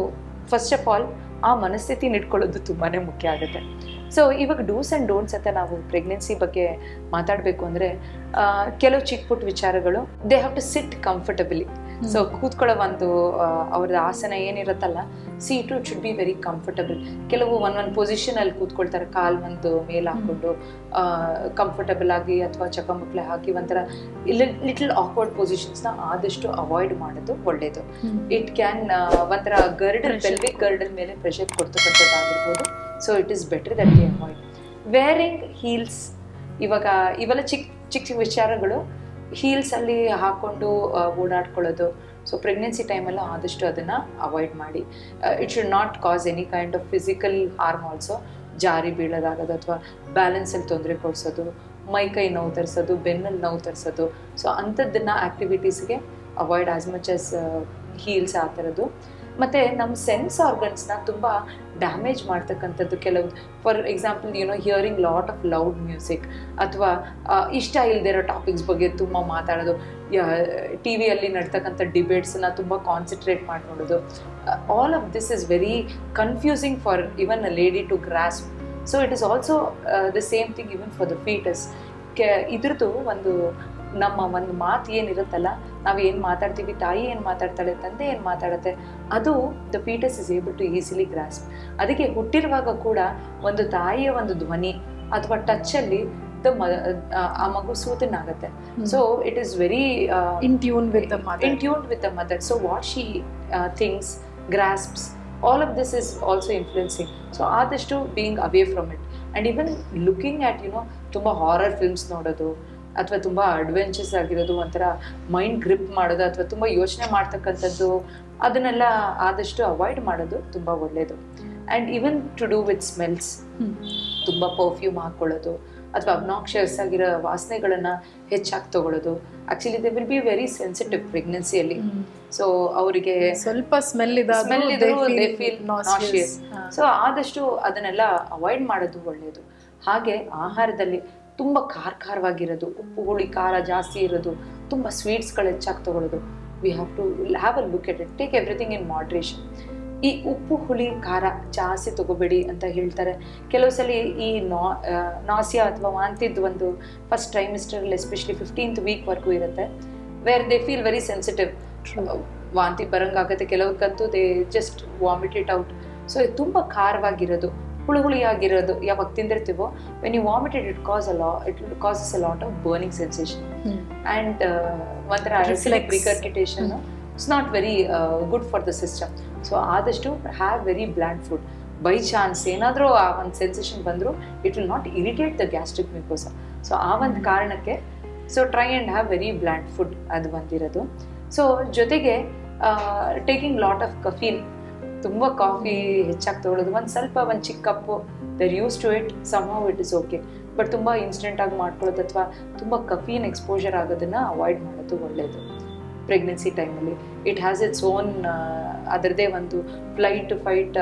ಫಸ್ಟ್ ಆಫ್ ಆಲ್ ಆ ಮನಸ್ಥಿತಿನ ಇಟ್ಕೊಳ್ಳೋದು ತುಂಬಾ ಮುಖ್ಯ ಆಗುತ್ತೆ. ಸೊ ಇವಾಗ ಡೂಸ್ ಆ್ಯಂಡ್ ಡೋಂಟ್ಸ್ ಅಂತ ನಾವು ಪ್ರೆಗ್ನೆನ್ಸಿ ಬಗ್ಗೆ ಮಾತಾಡಬೇಕು ಅಂದರೆ ಕೆಲವು ಚಿಕ್ಕ ಪುಟ್ಟ ವಿಚಾರಗಳು they have to sit comfortably so ಕೂತ್ಕೊಳ್ಳೋ ಒಂದು ಅವ್ರದ್ದು ಆಸನ ಏನಿರುತ್ತಲ್ಲ seat it should be very comfortable ಕೆಲವು ಒನ್ ಒನ್ ಪೊಸಿಷನಲ್ಲಿ ಕೂತ್ಕೊಳ್ತಾರೆ ಕಾಲ್ ಒಂದು ಮೇಲೆ ಹಾಕೊಂಡು ಕಂಫರ್ಟಬಲ್ ಆಗಿ ಅಥವಾ ಚಕಮಕ್ಲೆ ಹಾಕಿ ಒಂಥರ ಲಿಟಲ್ ಆಕ್ವರ್ಡ್ ಪೊಸಿಷನ್ಸ್ನ ಆದಷ್ಟು ಅವಾಯ್ಡ್ ಮಾಡೋದು ಒಳ್ಳೇದು. ಇಟ್ ಕ್ಯಾನ್ ಒಂಥರ ಗರ್ಡಲ್ ಬೆಲ್ವಿಕ್ ಗರ್ಡನ್ ಗರ್ಡಲ್ ಮೇಲೆ pressure ಕೊಡ್ತಕ್ಕಂಥದ್ದಾಗಿರ್ಬೋದು. So it is better that the avoid wearing heels ಇವಾಗ ಇವೆಲ್ಲ ಚಿಕ್ಕ ಚಿಕ್ಕ ಚಿಕ್ಕ ವಿಚಾರಗಳು ಹೀಲ್ಸಲ್ಲಿ ಹಾಕೊಂಡು ಆ, ಓಡಾಡ್ಕೊಳ್ಳೋದು. ಸೊ ಪ್ರೆಗ್ನೆನ್ಸಿ ಟೈಮಲ್ಲೂ ಆದಷ್ಟು ಅದನ್ನು ಅವಾಯ್ಡ್ ಮಾಡಿ. It should not cause any kind of physical harm also ಜಾರಿ ಬೀಳೋದಾಗೋದು ಅಥವಾ ಬ್ಯಾಲೆನ್ಸಲ್ಲಿ ತೊಂದರೆ ಕೊಡಿಸೋದು ಮೈ ಕೈ ನೋವು ತರಿಸೋದು ಬೆನ್ನಲ್ಲಿ ನೋವು ತರಿಸೋದು. ಸೊ ಅಂಥದ್ದನ್ನು ಆ್ಯಕ್ಟಿವಿಟೀಸ್ಗೆ avoid as much as heels ಆ ಥರದ್ದು. ಮತ್ತು ನಮ್ಮ ಸೆನ್ಸ್ ಆರ್ಗನ್ಸ್ನ ತುಂಬ ಡ್ಯಾಮೇಜ್ ಮಾಡ್ತಕ್ಕಂಥದ್ದು ಕೆಲವು for example you know hearing lot of loud music ಅಥವಾ ಇಷ್ಟ ಇರೋ ಟಾಪಿಕ್ಸ್ ಬಗ್ಗೆ ತುಂಬ ಮಾತಾಡೋದು ಟಿ ವಿಯಲ್ಲಿ ನಡ್ತಕ್ಕಂಥ ಡಿಬೇಟ್ಸನ್ನ ತುಂಬ ಕಾನ್ಸಂಟ್ರೇಟ್ ಮಾಡಿ ನೋಡೋದು all of this is very confusing for even a lady to grasp so it is also the same thing even for the foetus K, ಇದ್ರದ್ದು ಒಂದು, ನಮ್ಮ ಒಂದು ಮಾತು ಏನಿರುತ್ತಲ್ಲ ನಾವು ಏನು ಮಾತಾಡ್ತೀವಿ ತಾಯಿ ಏನು ಮಾತಾಡ್ತಾಳೆ ತಂದೆ ಏನು ಮಾತಾಡುತ್ತೆ ಅದು the foetus is able to easily grasp ಅದಕ್ಕೆ ಹುಟ್ಟಿರುವಾಗ ಕೂಡ ಒಂದು ತಾಯಿಯ ಒಂದು ಧ್ವನಿ ಅಥವಾ ಟಚ್ಚಲ್ಲಿ ದ ಆ ಮಗು ಸೂತನಾಗತ್ತೆ. So it is very in tune with the mother in tune the mother so what she things thinks, all of this is also influencing. So ಆದಷ್ಟು being away from it and even looking at you know ತುಂಬ horror films ನೋಡೋದು ಅಥವಾ ತುಂಬ adventures ಆಗಿರೋದು ಒಂಥರ mind grip ಮಾಡೋದು ಅಥವಾ ತುಂಬ ಯೋಚನೆ ಮಾಡ್ತಕ್ಕಂಥದ್ದು ಅದನ್ನೆಲ್ಲ ಆದಷ್ಟು ಅವಾಯ್ಡ್ ಮಾಡೋದು ತುಂಬ ಒಳ್ಳೆಯದು and even to do with smells ತುಂಬ ಪರ್ಫ್ಯೂಮ್ ಹಾಕ್ಕೊಳ್ಳೋದು ಅಥವಾ ಅಬ್ನಾಕ್ಷಿಯಸ್ ಆಗಿರೋ ವಾಸನೆಗಳನ್ನು ಹೆಚ್ಚಾಗಿ ತಗೊಳ್ಳೋದು. Actually they will be very sensitive ಪ್ರೆಗ್ನೆನ್ಸಿಯಲ್ಲಿ so ಅವರಿಗೆ ಸ್ವಲ್ಪ smell smell they feel feel nauseous so ಆದಷ್ಟು ಅದನ್ನೆಲ್ಲ ಅವಾಯ್ಡ್ ಮಾಡೋದು ಒಳ್ಳೆಯದು ಹಾಗೆ ಆಹಾರದಲ್ಲಿ ತುಂಬ ಖಾರ ಖಾರವಾಗಿರೋದು ಉಪ್ಪು ಹುಳಿ ಖಾರ ಜಾಸ್ತಿ ಇರೋದು ತುಂಬ ಸ್ವೀಟ್ಸ್ಗಳು ಹೆಚ್ಚಾಗಿ ತಗೊಳ್ಳೋದು. We have to have a look at it take everything in moderation ಈ ಉಪ್ಪು ಹುಳಿ ಖಾರ ಜಾಸ್ತಿ ತಗೋಬೇಡಿ ಅಂತ ಹೇಳ್ತಾರೆ. ಕೆಲವು ಸಲ ಈ ನಾ ನಾಸಿಯಾ ಅಥವಾ ವಾಂತಿದ್ದು ಒಂದು ಫಸ್ಟ್ ಟ್ರೈಮಿಸ್ಟರಲ್ಲಿ ಎಸ್ಪೆಷಲಿ ಫಿಫ್ಟೀನ್ತ್ ವೀಕ್ವರೆಗೂ ಇರುತ್ತೆ where they feel very sensitive ವಾಂತಿ ಬರಂಗಾಗುತ್ತೆ. ಕೆಲವ್ರಿಗಂತೂ they just vomit it out so ಇದು ತುಂಬ ಖಾರವಾಗಿರೋದು. ಹುಳಿ ಹುಳಿಯಾಗಿರೋದು ಯಾವಾಗ ತಿಂದಿರ್ತೀವೋ when you vomited it cause a lot it causes a lot of burning sensation and ಒಂಥರ like regurgitation it's not very good for the system so ಆದಷ್ಟು have very bland food by chance ಏನಾದರೂ ಆ ಒಂದು sensation ಬಂದರೂ it will not irritate the gastric mucosa so ಆ ಒಂದು ಕಾರಣಕ್ಕೆ so try and have very bland food ಅದು ಬಂದಿರೋದು. ಸೊ ಜೊತೆಗೆ ಟೇಕಿಂಗ್ ಲಾಟ್ ಆಫ್ ಕಫೀನ್ ತುಂಬ ಕಾಫಿ ಹೆಚ್ಚಾಗಿ ತೊಗೊಳೋದು ಒಂದು ಸ್ವಲ್ಪ ಒಂದು ಚಿಕ್ಕ cup there use to it somehow it is okay but ತುಂಬ ಇನ್ಸ್ಟೆಂಟಾಗಿ ಮಾಡ್ಕೊಳ್ಳೋದು ಅಥವಾ ತುಂಬ ಕಫೀನ್ ಎಕ್ಸ್ಪೋಜರ್ ಆಗೋದನ್ನು ಅವಾಯ್ಡ್ ಮಾಡೋದು ಒಳ್ಳೆಯದು ಪ್ರೆಗ್ನೆನ್ಸಿ ಟೈಮಲ್ಲಿ ಇಟ್ ಹ್ಯಾಸ್ ಇಟ್ಸ್ ಓನ್ ಅದರದೇ ಒಂದು ಫ್ಲೈಟ್ ಫೈಟ್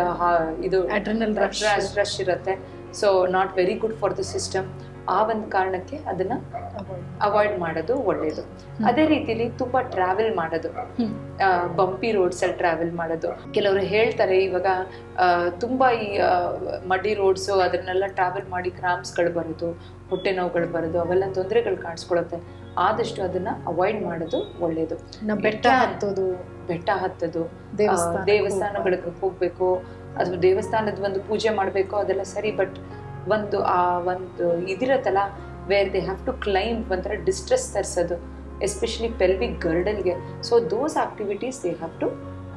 ಇದು ರಶ್ ರಶ್ ಇರುತ್ತೆ. So not very good for the system ಆ ಒಂದು ಕಾರಣಕ್ಕೆ ಅದನ್ನ ಅವಾಯ್ಡ್ ಮಾಡೋದು ಒಳ್ಳೇದು. ಅದೇ ರೀತಿಲಿ ತುಂಬಾ ಟ್ರಾವೆಲ್ ಮಾಡೋದು. ಬಂಪಿ ರೋಡ್ಸ್ ಅಲ್ಲಿ ಟ್ರಾವೆಲ್ ಮಾಡೋದು. ಕೆಲವರು ಹೇಳ್ತಾರೆ ಇವಾಗ ತುಂಬಾ ಈ ಮಡಿ ರೋಡ್ಸ್ ಅದನ್ನೆಲ್ಲ ಟ್ರಾವೆಲ್ ಮಾಡಿ ಕ್ರಾಮ್ಸ್ಗಳು ಬರೋದು ಹೊಟ್ಟೆ ನೋವುಗಳು ಬರೋದು ಅವೆಲ್ಲ ತೊಂದರೆಗಳು ಕಾಣಿಸ್ಕೊಳತ್ತೆ ಆದಷ್ಟು ಅದನ್ನ ಅವಾಯ್ಡ್ ಮಾಡೋದು ಒಳ್ಳೇದು. ಬೆಟ್ಟ ಹತ್ತೋದು. ಬೆಟ್ಟ ಹತ್ತೋದು. ದೇವಸ್ಥಾನಗಳಿಗೆ ಹೋಗ್ಬೇಕು. ಅಥವಾ ದೇವಸ್ಥಾನದ ಒಂದು ಪೂಜೆ ಮಾಡಬೇಕು ಅದೆಲ್ಲ ಸರಿ ಬಟ್ ಒಂದು ಆ ಒಂದು ಇದಿರತ್ತಲ್ಲ where they have to claim ಒಂಥರ ಡಿಸ್ಟ್ರೆಸ್ ತರಿಸೋದು especially pelvic ಗರ್ಡನ್ಗೆ so those activities they have to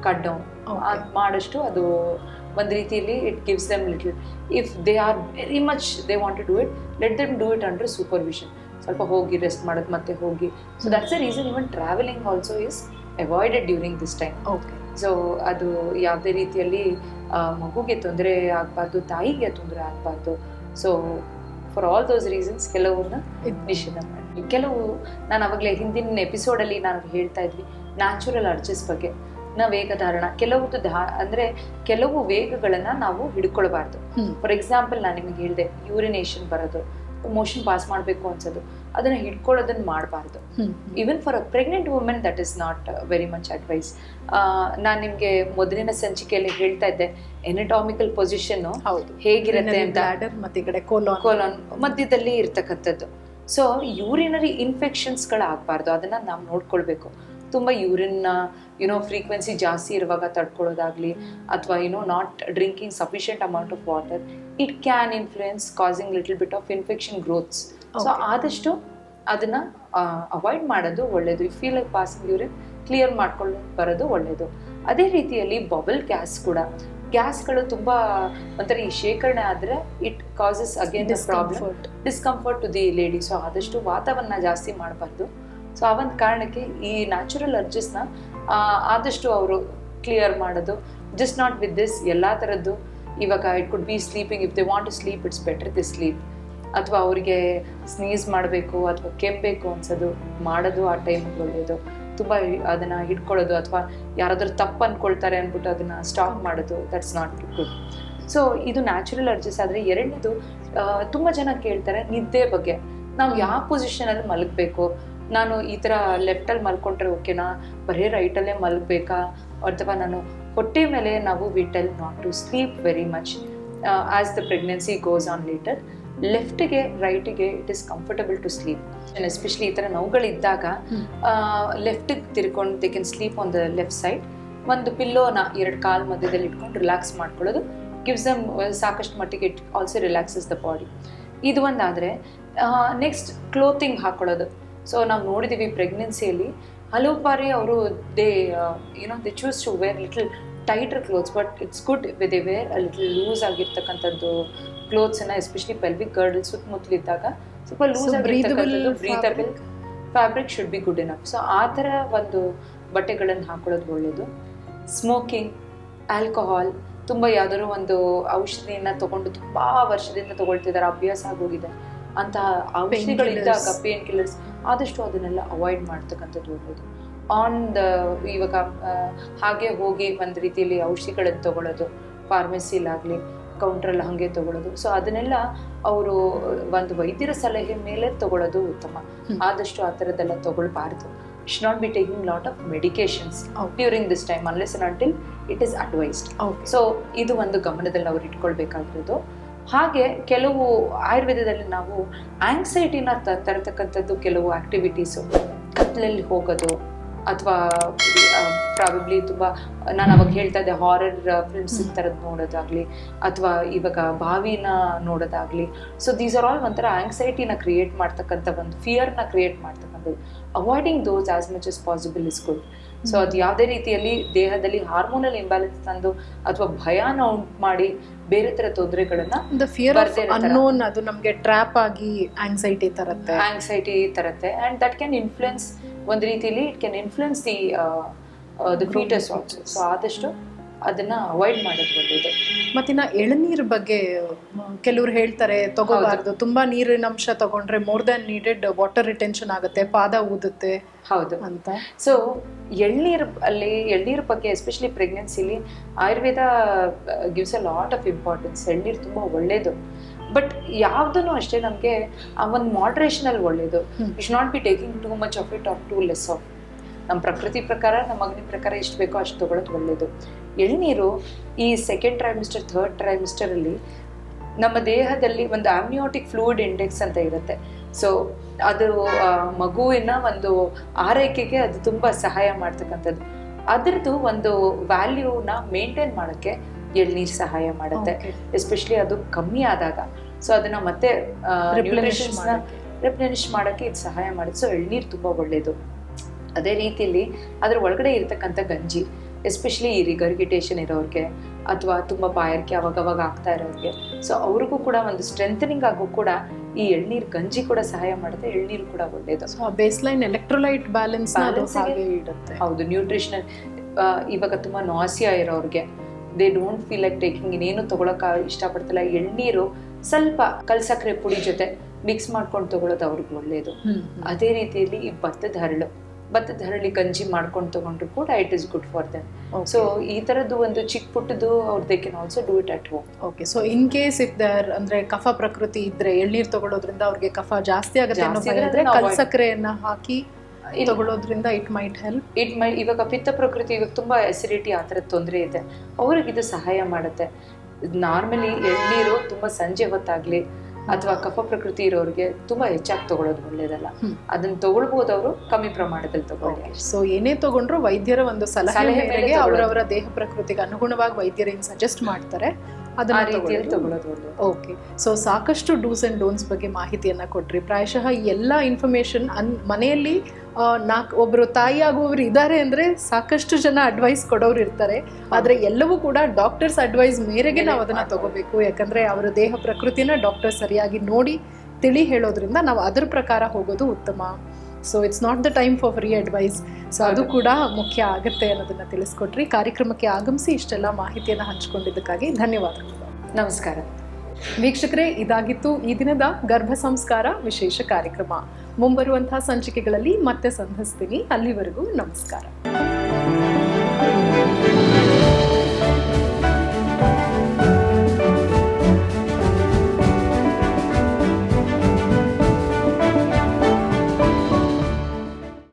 cut down ಅದು ಮಾಡಷ್ಟು ಅದು ಒಂದು ರೀತಿಯಲ್ಲಿ it gives them little if they are very much they want to do it let them do it under supervision ಸ್ವಲ್ಪ ಹೋಗಿ rest ಮಾಡೋದು ಮತ್ತೆ ಹೋಗಿ. So that's a reason even traveling also is avoided during this time okay so ಅದು ಯಾವುದೇ ರೀತಿಯಲ್ಲಿ ಮಗುಗೆ ತೊಂದರೆ ಆಗಬಾರ್ದು ತಾಯಿಗೆ ತೊಂದರೆ ಆಗಬಾರ್ದು so for all those reasons ಕೆಲವನ್ನ ನಿಷೇಧ ಮಾಡಿ ಕೆಲವು ನಾನು ಅವಾಗಲೇ ಹಿಂದಿನ ಎಪಿಸೋಡಲ್ಲಿ ನಾನು ಹೇಳ್ತಾ ಇದ್ವಿ ನ್ಯಾಚುರಲ್ ಅರ್ಜಸ್ ಬಗ್ಗೆ. ನ ವೇಗಧಾರಣ ಕೆಲವೊಂದು ಧಾ ಅಂದರೆ ಕೆಲವು ವೇಗಗಳನ್ನು ನಾವು ಹಿಡ್ಕೊಳ್ಬಾರ್ದು. ಫಾರ್ ಎಕ್ಸಾಂಪಲ್ ನಾನು ನಿಮಗೆ ಹೇಳಿದೆ ಯೂರಿನೇಷನ್ ಬರೋದು. ಮೋಷನ್ ಪಾಸ್ ಮಾಡಬೇಕು ಅನ್ಸೋದು. ಅದನ್ನ ಹಿಡ್ಕೊಳ್ಳೋದನ್ನ ಮಾಡಬಾರ್ದು. Even for a pregnant women that is not very much advice ನಾನು ನಿಮಗೆ ಮೊದಲಿನ ಸಂಚಿಕೆಯಲ್ಲಿ ಹೇಳ್ತಾ ಇದ್ದೆ ಎನಟಾಮಿಕಲ್ ಪೊಸಿಷನ್ ಹೇಗಿರುತ್ತೆ ಅಂತ. ಕೋಲಾನ್ ಕೋಲಾನ್ ಮಧ್ಯದಲ್ಲಿ ಇರ್ತಕ್ಕಂಥದ್ದು. ಸೊ ಯೂರಿನರಿ ಇನ್ಫೆಕ್ಷನ್ಸ್ಗಳಾಗಬಾರ್ದು ಅದನ್ನ ನಾವು ನೋಡ್ಕೊಳ್ಬೇಕು. ತುಂಬ ಯೂರಿನ್ನ ಯುನೋ ಫ್ರೀಕ್ವೆನ್ಸಿ ಜಾಸ್ತಿ ಇರುವಾಗ ತಡ್ಕೊಳ್ಳೋದಾಗಲಿ ಅಥವಾ you know not drinking sufficient amount of water it can influence causing little bit of infection growths so. ಆದಷ್ಟು ಅದನ್ನ ಅವಾಯ್ಡ್ ಮಾಡೋದು ಒಳ್ಳೆಯದು if feel like passing urine clear ಮಾಡ್ಕೊಂಡು ಬರೋದು ಒಳ್ಳೆಯದು ಅದೇ ರೀತಿಯಲ್ಲಿ ಬಬಲ್ ಗ್ಯಾಸ್ ಕೂಡ. ಗ್ಯಾಸ್ಗಳು ತುಂಬ ಒಂಥರ ಈ ಶೇಖರಣೆ ಆದರೆ it causes again problem discomfort discomfort to the lady so ಆದಷ್ಟು ವಾತಾವರಣ ಜಾಸ್ತಿ ಮಾಡಬಾರ್ದು. ಸೊ ಆ ಒಂದು ಕಾರಣಕ್ಕೆ ಈ ನ್ಯಾಚುರಲ್ ಅರ್ಜಸ್ನ ಆದಷ್ಟು ಅವರು ಕ್ಲಿಯರ್ ಮಾಡೋದು. ಜಸ್ಟ್ ನಾಟ್ ವಿತ್ ದಿಸ್ ಎಲ್ಲ ಥರದ್ದು ಇವಾಗ it could be sleeping if they want to sleep it's better the sleep ಅಥವಾ ಅವರಿಗೆ ಸ್ನೀಸ್ ಮಾಡಬೇಕು ಅಥವಾ ಕೆಮ್ಮಬೇಕು ಅನ್ಸೋದು, ಮಾಡೋದು ಆ ಟೈಮ್ ಒಳ್ಳೆಯದು ತುಂಬ ಅದನ್ನು ಹಿಡ್ಕೊಳ್ಳೋದು ಅಥವಾ ಯಾರಾದರೂ ತಪ್ಪು ಅಂದ್ಕೊಳ್ತಾರೆ ಅಂದ್ಬಿಟ್ಟು ಅದನ್ನು ಸ್ಟಾಪ್ ಮಾಡೋದು ದಟ್ಸ್ ನಾಟ್ ಗುಡ್ ಸೊ ಇದು ನ್ಯಾಚುರಲ್ ಅರ್ಜಸ್ ಆದರೆ ಎರಡನೇದು ತುಂಬ ಜನ ಕೇಳ್ತಾರೆ ನಿದ್ದೆ ಬಗ್ಗೆ. ನಾವು ಯಾವ ಪೊಸಿಷನಲ್ಲಿ ಮಲಗಬೇಕು? ನಾನು ಈ ಥರ ಲೆಫ್ಟಲ್ಲಿ ಮಲ್ಕೊಂಡ್ರೆ ಓಕೆನಾ ಬರೀ ರೈಟಲ್ಲೇ ಮಲಗಬೇಕಾ? ಅಥವಾ ನಾನು ಹೊಟ್ಟೆ ಮೇಲೆ ನಾವು we tell not to sleep very much as the pregnancy goes on later ಲೆಫ್ಟಿಗೆ ರೈಟಿಗೆ it is comfortable to sleep especially ಈ ಥರ ನೋವುಗಳಿದ್ದಾಗ. ಲೆಫ್ಟಿಗೆ ತಿರ್ಕೊಂಡು they can sleep on the left side ಒಂದು ಪಿಲ್ಲೋನ ಎರಡು ಕಾಲ್ ಮಧ್ಯದಲ್ಲಿ ಇಟ್ಕೊಂಡು ರಿಲ್ಯಾಕ್ಸ್ ಮಾಡ್ಕೊಳ್ಳೋದು. ಗಿವ್ಸ್ ದಮ್ ಸಾಕಷ್ಟು ಮಟ್ಟಿಗೆ it also relaxes the body ಇದು ಒಂದಾದರೆ ನೆಕ್ಸ್ಟ್ ಕ್ಲೋತಿಂಗ್ ಹಾಕೊಳ್ಳೋದು. ಸೊ ನಾವು ನೋಡಿದ್ದೀವಿ ಪ್ರೆಗ್ನೆನ್ಸಿಯಲ್ಲಿ ಹಲವು ಬಾರಿ ಅವರು ದೇ ಏನೋ they choose to wear little tighter clothes but it's good they wear little loose ಆಗಿರ್ತಕ್ಕಂಥದ್ದು ಕ್ಲೋತ್ಸನ್ನ ಎಸ್ಪೆಷಲಿ ಪೆಲ್ವಿಕ್ ಗರ್ಡಲ್ ಸುತ್ತಮುತ್ತಲಿದ್ದಾಗ. ಸ್ವಲ್ಪ loose breathable fabric should be good enough so ಆ ಥರ ಒಂದು ಬಟ್ಟೆಗಳನ್ನು ಹಾಕೊಳ್ಳೋದು ಒಳ್ಳೆಯದು ಸ್ಮೋಕಿಂಗ್ ಆಲ್ಕೋಹಾಲ್ ತುಂಬ ಯಾವುದಾದ್ರು ಒಂದು ಔಷಧಿಯನ್ನ ತಗೊಂಡು ತುಂಬಾ ವರ್ಷದಿಂದ ತೊಗೊಳ್ತಿದ್ದಾರೆ ಅಭ್ಯಾಸ ಆಗೋಗಿದೆ. ಅಂತಹ ಔಷಧಿಗಳಿದ್ದಾಗ. ಪೇನ್ ಕಿಲ್ಲರ್ಸ್ ಆದಷ್ಟು ಅದನ್ನೆಲ್ಲ ಅವಾಯ್ಡ್ ಮಾಡ್ತಕ್ಕಂಥದ್ದು ಒಳ್ಳೆಯದು ಆನ್ ದ ಇವಾಗ ಹಾಗೆ ಹೋಗಿ ಒಂದು ರೀತಿಯಲ್ಲಿ ಔಷಧಿಗಳನ್ನು ತಗೊಳ್ಳೋದು ಫಾರ್ಮಸಿಲಾಗಲಿ ಕೌಂಟ್ರಲ್ಲಿ ಹಾಗೆ ತಗೊಳ್ಳೋದು ಸೊ ಅದನ್ನೆಲ್ಲ ಅವರು ಒಂದು ವೈದ್ಯರ ಸಲಹೆ ಮೇಲೆ ತಗೊಳ್ಳೋದು ಉತ್ತಮ. ಆದಷ್ಟು ಆ ಥರದ್ದೆಲ್ಲ ತಗೊಳ್ಬಾರ್ದು. Should not be taking lot of medications. During this time unless until it is advised so ಇದು ಒಂದು ಗಮನದಲ್ಲಿ ಅವ್ರು ಇಟ್ಕೊಳ್ಬೇಕಾಗಿರೋದು. ಹಾಗೆ ಕೆಲವು ಆಯುರ್ವೇದದಲ್ಲಿ ನಾವು ಆಂಗ್ಸೈಟಿನ ತರತಕ್ಕಂಥದ್ದು ಕೆಲವು ಆಕ್ಟಿವಿಟೀಸು ಕತ್ಲಲ್ಲಿ ಹೋಗೋದು ಅಥವಾ ಪ್ರಾಬಬ್ಲಿ ತುಂಬ ನಾನು ಅವಾಗ ಹೇಳ್ತಾ ಇದ್ದೆ ಹಾರರ್ ಫಿಲ್ಮ್ಸ್ ಥರದ್ದು ನೋಡೋದಾಗಲಿ ಅಥವಾ ಇವಾಗ ಬಾವಿನ ನೋಡೋದಾಗಲಿ. ಸೊ ದೀಸ್ ಆರ್ ಆಲ್ ಒಂಥರ ಆಂಗ್ಸೈಟಿನ ಕ್ರಿಯೇಟ್ ಮಾಡ್ತಕ್ಕಂಥ ಒಂದು ಫಿಯರ್ನ ಕ್ರಿಯೇಟ್ ಮಾಡ್ತಕ್ಕಂಥದ್ದು. Avoiding those as much as possible is good so ಅದು ಯಾವುದೇ ರೀತಿಯಲ್ಲಿ ದೇಹದಲ್ಲಿ ಹಾರ್ಮೋನಲ್ ಇಂಬ್ಯಾಲೆನ್ಸ್ ತಂದು ಅಥವಾ ಭಯನ ಉಂಟು ಮಾಡಿ ಬೇರೆ ತರ ತೊಂದರೆಗಳನ್ನ ದ ಫಿಯರ್ ಆಫ್ ಅನ್ನೋನ್ ಅದು ನಮಗೆ ಟ್ರ್ಯಾಪ್ ಆಗಿ ಆಂಗ್ಸೈಟಿ ತರತ್ತೆ. ಆಂಗ್ಸೈಟಿ ತರುತ್ತೆ. ಅಂಡ್ ದಟ್ ಕ್ಯಾನ್ ಇನ್ಫ್ಲುಯೆನ್ಸ್ ಒಂದು ರೀತಿಯಲ್ಲಿ it can influence the the foetus also so ಆದಷ್ಟು ಅದನ್ನ ಅವಾಯ್ಡ್ ಮಾಡೋದು ಒಳ್ಳೆಯದು ಮತ್ತಿನ್ನ ಎಳನೀರ್ ಬಗ್ಗೆ ಕೆಲವ್ರು ಹೇಳ್ತಾರೆ ತಗೋಬಾರ್ದು. ತುಂಬಾ ನೀರಿನ ಅಂಶ ತಗೊಂಡ್ರೆ more than needed water retention ಆಗುತ್ತೆ ಪಾದ ಊದುತ್ತೆ. ಹೌದು. ಅಂತ. ಸೊ ಎಳ್ನೀರು ಅಲ್ಲಿ ಎಳ್ನೀರು ಬಗ್ಗೆ especially ಪ್ರೆಗ್ನೆನ್ಸಿಲಿ Ayurveda gives a lot of importance ಎಳ್ನೀರು ತುಂಬ ಒಳ್ಳೇದು. ಬಟ್ ಯಾವ್ದನ್ನು ಅಷ್ಟೇ ನಮಗೆ ಆ ಒಂದು ಮಾಡ್ರೇಷನಲ್ಲಿ ಒಳ್ಳೇದು. ಹ್ಮ್. It not be taking too much of it or too less of ನಮ್ಮ ಪ್ರಕೃತಿ ಪ್ರಕಾರ ನಮ್ಮ ಅಗ್ನಿ ಪ್ರಕಾರ ಎಷ್ಟು ಬೇಕೋ ಅಷ್ಟು ತಗೊಳ್ಳೋದು ಒಳ್ಳೇದು. ಎಳ್ನೀರು ಈ ಸೆಕೆಂಡ್ ಟ್ರೈಮಿಸ್ಟರ್ ಥರ್ಡ್ ಟ್ರೈಮಿಸ್ಟರಲ್ಲಿ ನಮ್ಮ ದೇಹದಲ್ಲಿ ಒಂದು ಆಮ್ನಿಯೋಟಿಕ್ ಫ್ಲೂಯಿಡ್ ಇಂಡೆಕ್ಸ್ ಅಂತ ಇರುತ್ತೆ. ಸೊ ಅದು ಮಗುವಿನ ಒಂದು ಆರೈಕೆಗೆ ಅದು ತುಂಬ ಸಹಾಯ ಮಾಡ್ತಕ್ಕಂಥದ್ದು. ಅದರದ್ದು ಒಂದು ವ್ಯಾಲ್ಯೂನ ಮೇಂಟೈನ್ ಮಾಡೋಕ್ಕೆ ಎಳ್ನೀರು ಸಹಾಯ ಮಾಡುತ್ತೆ. ಎಸ್ಪೆಷಲಿ ಅದು ಕಮ್ಮಿ ಆದಾಗ. ಸೊ ಅದನ್ನ ಮತ್ತೆ. ರಿಪ್ಲೆನಿಶ್ ಮಾಡೋಕ್ಕೆ. ಇದು ಸಹಾಯ ಮಾಡುತ್ತೆ. ಸೊ ಎಳ್ನೀರು ತುಂಬ ಒಳ್ಳೆಯದು ಅದೇ ರೀತಿಯಲ್ಲಿ ಅದರ ಒಳಗಡೆ ಇರತಕ್ಕಂಥ ಗಂಜಿ. ಎಸ್ಪೆಷಲಿ ಈ ರಿಗರ್ಗಿಟೇಷನ್ ಇರೋರಿಗೆ ಅಥವಾ ತುಂಬ ಬಾಯಾರಿಕೆ ಅವಾಗವಾಗ ಆಗ್ತಾ ಇರೋರಿಗೆ. ಸೊ ಅವ್ರಿಗೂ ಕೂಡ ಒಂದು ಸ್ಟ್ರೆಂಥನಿಂಗ್ ಆಗೋ ಕೂಡ ಈ ಎಳ್ನೀರು ಗಂಜಿ ಕೂಡ ಸಹಾಯ ಮಾಡುತ್ತೆ ಎಳ್ನೀರು ಕೂಡ ಒಳ್ಳೇದು. ಸೊ ಆ ಬೇಸ್ ಲೈನ್ ಎಲೆಕ್ಟ್ರೋಲೈಟ್ ಬ್ಯಾಲೆನ್ಸ್ ಇಡುತ್ತೆ. ಹೌದು ನ್ಯೂಟ್ರಿಷನಲ್ ಇವಾಗ ತುಂಬ ನಾಸಿಯಾ ಇರೋರಿಗೆ. They don't feel like taking ಇನ್ನೇನು ತೊಗೊಳಕ್ಕೆ ಇಷ್ಟಪಡ್ತಿಲ್ಲ. ಎಳ್ನೀರು ಸ್ವಲ್ಪ ಕಲ್ಸಕ್ರೆ ಪುಡಿ ಜೊತೆ ಮಿಕ್ಸ್ ಮಾಡ್ಕೊಂಡು ತಗೊಳೋದು ಅವ್ರಿಗೆ ಒಳ್ಳೆಯದು ಹ್ಮ್. ಅದೇ ರೀತಿಯಲ್ಲಿ ಈ ಭತ್ತದ ಹರಳು. ಭತ್ತದ ಹರಳಿ ಗಂಜಿ ಮಾಡ್ಕೊಂಡು ತಗೊಂಡ್ರು ಕೂಡ it is good for them. So ಈ ತರದ್ದು ಒಂದು ಚಿಕ್ಕ ಪುಟ್ಟದು ಅವ್ರ they can also do it at home okay so in case if there ಅಂದ್ರೆ ಕಫ ಪ್ರಕೃತಿ ಇದ್ರೆ ಎಳ್ನೀರ್ ತಗೊಳ್ಳೋದ್ರಿಂದ ಅವ್ರಿಗೆ ಕಫ ಜಾಸ್ತಿ ಆಗುತ್ತೆ ಅನ್ನೋ ಜಾಸ್ತಿ ಭಯ ಇದ್ರೆ ಇದ್ರೆ ಅದನ್ನ ಕಲ್ avoid- ಸಕ್ಕರೆಯನ್ನ ಹಾಕಿ ತಗೊಳ್ಳೋದ್ರಿಂದ it might help it may ಇವಾಗ ಪಿತ್ತ ಪ್ರಕೃತಿ ಇವಾಗ ತುಂಬಾ ಎಸಿಡಿಟಿ ಆ ಥರದ ತೊಂದರೆ ಇದೆ. ಅವ್ರಿಗೆ ಇದು ಸಹಾಯ ಮಾಡುತ್ತೆ. ನಾರ್ಮಲಿ ಎಳ್ನೀರು ತುಂಬಾ ಸಂಜೆ ಹೊತ್ತಾಗ್ಲಿ ಅಥವಾ ಕಫ ಪ್ರಕೃತಿ ಇರೋರಿಗೆ ತುಂಬಾ ಹೆಚ್ಚಾಗಿ ತಗೊಳ್ಳೋದು ಒಳ್ಳೇದಲ್ಲ. ಅದನ್ನ ತಗೊಳ್ಬೋದು ಅವರು ಕಮ್ಮಿ ಪ್ರಮಾಣದಲ್ಲಿ ತಗೊಳ್ಳಿ ಸೊ ಏನೇ ತಗೊಂಡ್ರು ವೈದ್ಯರ ಒಂದು ಸಲಹೆ. ಅವರವರ ದೇಹ ಪ್ರಕೃತಿಗೆ ಅನುಗುಣವಾಗಿ ವೈದ್ಯರೇನು ಸಜೆಸ್ಟ್ ಮಾಡ್ತಾರೆ ಆ ಅದನ್ನ ರೀತಿಯಲ್ಲಿ ತಗೊಳ್ಳೋದು. ತಗೊಳ್ಳೋದು ಓಕೆ. ಸೊ ಸಾಕಷ್ಟು ಡೂಸ್ ಅಂಡ್ ಡೋನ್ಸ್ ಬಗ್ಗೆ ಮಾಹಿತಿಯನ್ನ ಕೊಟ್ರಿ. ಪ್ರಾಯಶಃ ಈ ಎಲ್ಲ ಇನ್ಫಾರ್ಮೇಶನ್ ಅನ್ ಮನೆಯಲ್ಲಿ ನಾಲ್ಕು ಒಬ್ರು ತಾಯಿ ಆಗುವವರು ಇದ್ದಾರೆ ಅಂದ್ರೆ ಸಾಕಷ್ಟು ಜನ ಅಡ್ವೈಸ್ ಕೊಡೋರು ಇರ್ತಾರೆ. ಆದ್ರೆ ಎಲ್ಲವೂ ಕೂಡ ಡಾಕ್ಟರ್ಸ್ ಅಡ್ವೈಸ್ ಮೇರೆಗೆ ನಾವು ಅದನ್ನ ತಗೋಬೇಕು. ಯಾಕಂದ್ರೆ ಅವರ ದೇಹ ಪ್ರಕೃತಿನ ಡಾಕ್ಟರ್ ಸರಿಯಾಗಿ ನೋಡಿ ತಿಳಿ ಹೇಳೋದ್ರಿಂದ ನಾವು ಅದ್ರ ಪ್ರಕಾರ ಹೋಗೋದು ಉತ್ತಮ. So it's not the time for free advice so ಅದು ಕೂಡ ಮುಖ್ಯ ಆಗುತ್ತೆ ಅನ್ನೋದನ್ನ ತಿಳಿಸ್ಕೊಟ್ರಿ. ಕಾರ್ಯಕ್ರಮಕ್ಕೆ ಆಗಮಿಸಿ ಇಷ್ಟೆಲ್ಲ ಮಾಹಿತಿಯನ್ನ ಹಂಚಿಕೊಂಡಿದ್ದಕ್ಕಾಗಿ ಧನ್ಯವಾದಗಳು. ನಮಸ್ಕಾರ. ವೀಕ್ಷಕರೇ ಇದಾಗಿತ್ತು ಈ ದಿನದ ಗರ್ಭ ಸಂಸ್ಕಾರ ವಿಶೇಷ ಕಾರ್ಯಕ್ರಮ. ಮುಂಬರುವಂತಹ ಸಂಚಿಕೆಗಳಲ್ಲಿ ಮತ್ತೆ ಸಂಧಿಸ್ತೀನಿ. ಅಲ್ಲಿವರೆಗೂ ನಮಸ್ಕಾರ.